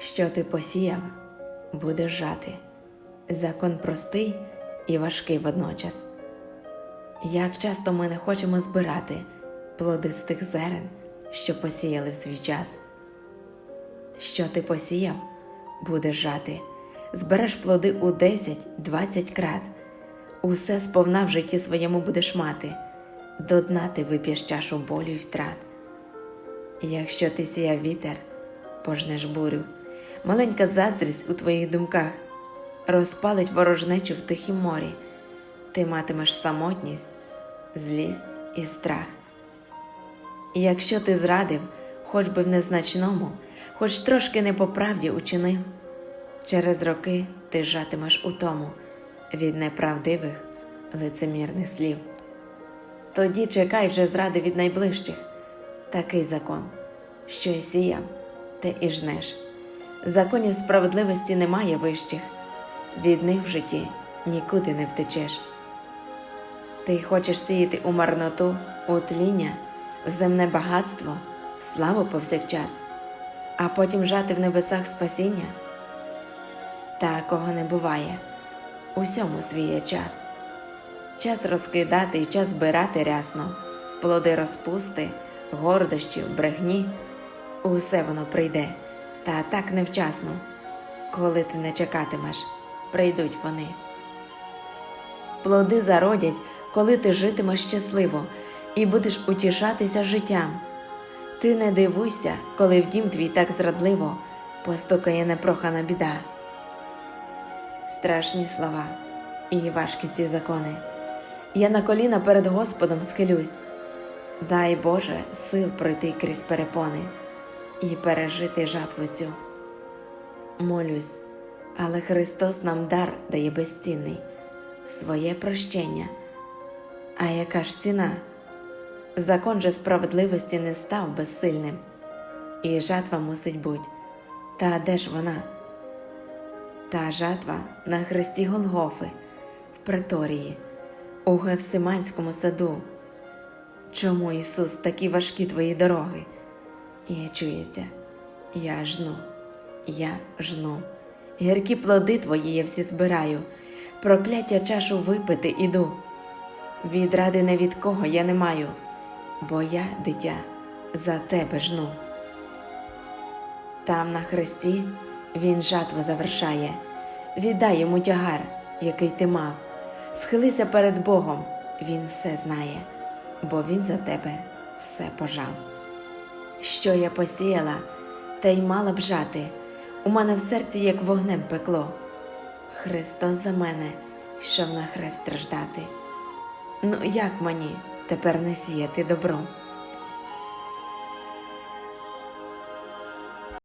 Що ти посіяв, будеш жати. Закон простий і важкий водночас. Як часто ми не хочемо збирати плоди з тих зерен, що посіяли в свій час. Що ти посіяв, будеш жати, збереш плоди у 10-20 крат, усе сповна в житті своєму будеш мати, до дна ти вип'єш чашу болю й втрат. Якщо ти сіяв вітер, пожнеш бурю, маленька заздрість у твоїх думках розпалить ворожнечу в тихім морі, ти матимеш самотність, злість і страх. І якщо ти зрадив, хоч би в незначному, хоч трошки не по правді учинив, через роки ти жатимеш у тому від неправдивих лицемірних слів. Тоді чекай вже зради від найближчих, такий закон, що й сіяв, те і жнеш. Законів справедливості немає вищих, від них в житті нікуди не втечеш. Ти хочеш сіяти у марноту, у тління, в земне багатство, в славу повсякчас, а потім жати в небесах спасіння? Такого не буває. Усьому свій час. Час розкидати і час збирати рясно, плоди розпусти, гордощів, брехні. Усе воно прийде, та так невчасно. Коли ти не чекатимеш, прийдуть вони. Плоди зародять, коли ти житимеш щасливо і будеш утішатися життям. Ти не дивуйся, коли в дім твій так зрадливо постукає непрохана біда. Страшні слова і важкі ці закони. Я на коліна перед Господом схилюсь. Дай Боже сил пройти крізь перепони і пережити жатву цю. Молюсь, але Христос нам дар дає безцінний, своє прощення. А яка ж ціна? Закон же справедливості не став безсильним, і жатва мусить бути. Та де ж вона? Та жатва на хресті Голгофи, в преторії, у Гевсиманському саду. Чому Ісус такі важкі твої дороги? І чується, я жну, я жну. Гіркі плоди твої я всі збираю, прокляття чашу випити іду. Відради не від кого я не маю, бо я, дитя, за тебе жну. Там на хресті він жатву завершає, віддай йому тягар, який ти мав. Схилися перед Богом, Він все знає, бо Він за тебе все пожав. Що я посіяла, те й мала б жати, у мене в серці як вогнем пекло. Христос за мене йшов на хрест страждати. Ну як мені тепер не сіяти добро?